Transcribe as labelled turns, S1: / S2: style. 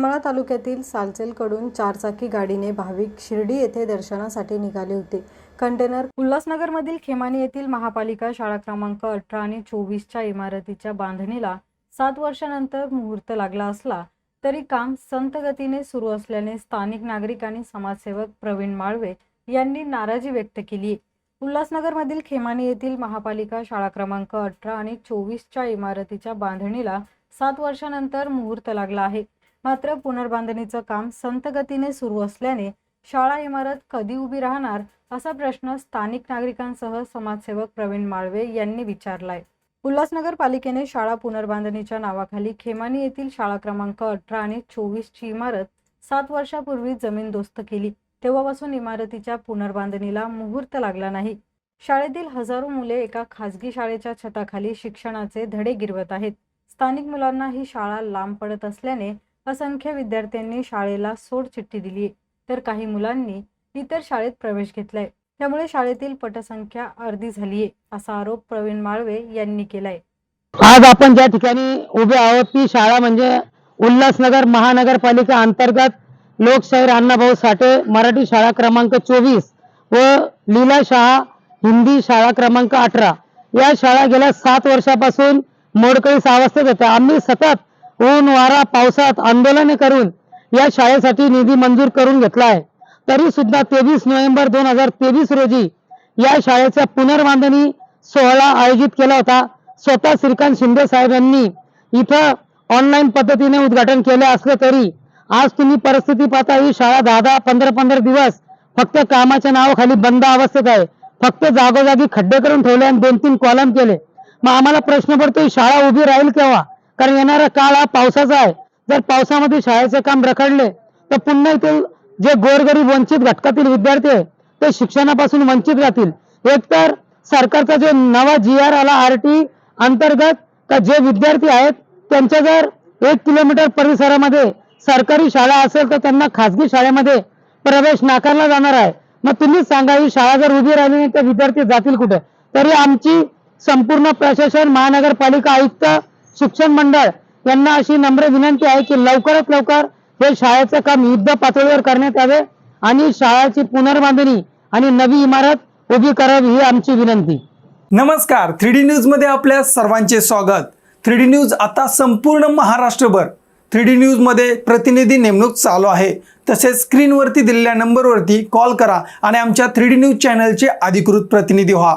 S1: करमाळा तालुक्यातील सालचेलकडून चारचाकी गाडीने भाविक शिर्डी येथे दर्शनासाठी निघाले होते. कंटेनर उल्हासनगरमधील खेमानी येथील महापालिका शाळा क्रमांक अठरा आणि चोवीसच्या इमारतीच्या बांधणीला सात वर्षानंतर मुहूर्त लागला असला तरी काम संत गतीने सुरू असल्याने स्थानिक नागरिक आणि समाजसेवक प्रवीण माळवे यांनी नाराजी व्यक्त केली. उल्हासनगरमधील खेमानी येथील महापालिका शाळा क्रमांक अठरा आणि चोवीसच्या इमारतीच्या बांधणीला सात वर्षानंतर मुहूर्त लागला आहे. मात्र पुनर्बांधणीचं काम संतगतीने सुरू असल्याने शाळा इमारत कधी उभी राहणार असा प्रश्न स्थानिक नागरिकांसह समाजसेवक प्रवीण माळवे यांनी विचारलाय. उल्हासनगर पालिकेने शाळा पुनर्बांधणीच्या नावाखाली खेमानी येथील शाळा क्रमांक अठरा आणि चोवीसची इमारत सात वर्षापूर्वी जमीनदोस्त केली. तेव्हापासून इमारतीच्या पुनर्बांधणीला मुहूर्त लागला नाही. शाळेतील हजारो मुले एका खासगी शाळेच्या छताखाली शिक्षणाचे धडे गिरवत आहेत. स्थानिक मुलांना ही शाळा लांब पडत असल्याने असंख्य विद्यार्थ्यांनी शाळेला सोडचिठ्ठी दिली. तर काही मुलांनी इतर शाळेत प्रवेश घेतलाय. त्यामुळे शाळेतील पटसंख्या अर्धी झालीये असा आरोप प्रवीण माळवे यांनी केलाय.
S2: आज आपण ज्या ठिकाणी उभे आहोत ती शाळा म्हणजे उल्हासनगर महानगरपालिका अंतर्गत लोकशाहीर अण्णाभाऊ साठे मराठी शाळा क्रमांक चोवीस व लीला शाळा हिंदी शाळा क्रमांक अठरा. या शाळा गेल्या सात वर्षापासून मोडकळीस अवस्थेत होत्या. आम्ही सतत ऊन वारा पावसात आंदोलन करून या शाळेसाठी निधी मंजूर करून घेतला आहे तरी सुद्धा तेवीस नोव्हेंबर दोन हजार तेवीस रोजी या शाळेचा पुनर्बांधणी सोहळा आयोजित केला होता. स्वतः श्रीकांत शिंदे साहेब यांनी इथं ऑनलाईन पद्धतीने उद्घाटन केले असले तरी आज तुम्ही परिस्थिती पाहता ही शाळा दहा दहा पंधरा पंधरा दिवस फक्त कामाच्या नावाखाली बंद अवस्थेत आहे. फक्त जागोजागी खड्डे करून ठेवले आणि दोन तीन कॉलम केले. मग आम्हाला प्रश्न पडतो ही शाळा उभी राहील केव्हा? कारण येणारा काळ हा पावसाचा आहे. जर पावसामध्ये शाळेचे काम रखडले तर पुन्हा इथे जे गोरगरीब वंचित घटकातील विद्यार्थी आहे ते शिक्षणापासून वंचित राहतील. एकतर सरकारचा जो नवा जी आर आला आर टी अंतर्गत का जे विद्यार्थी आहेत त्यांच्या जर एक किलोमीटर परिसरामध्ये सरकारी शाळा असेल तर त्यांना खासगी शाळेमध्ये प्रवेश नाकारला जाणार आहे. मग तुम्हीच सांगा ही शाळा जर उभी राहिली नाही तर विद्यार्थी जातील कुठे? तरी आमची संपूर्ण प्रशासन महानगरपालिका आयुक्त शिक्षण मंडळ यांना अशी नम्र विनंती आहे की लवकरात लवकर हे शाळेचं काम युद्ध पातळीवर करण्यात यावे आणि शाळेची पुनर्बांधणी आणि नवी इमारत उभी करावी ही आमची विनंती.
S3: नमस्कार. थ्री डी न्यूजमध्ये आपल्या सर्वांचे स्वागत. थ्री डी न्यूज आता संपूर्ण महाराष्ट्रभर. थ्री डी न्यूजमध्ये प्रतिनिधी नेमणूक चालू आहे. तसेच स्क्रीनवरती दिलेल्या नंबरवरती कॉल करा आणि आमच्या थ्री डी न्यूज चॅनलचे अधिकृत प्रतिनिधी व्हा.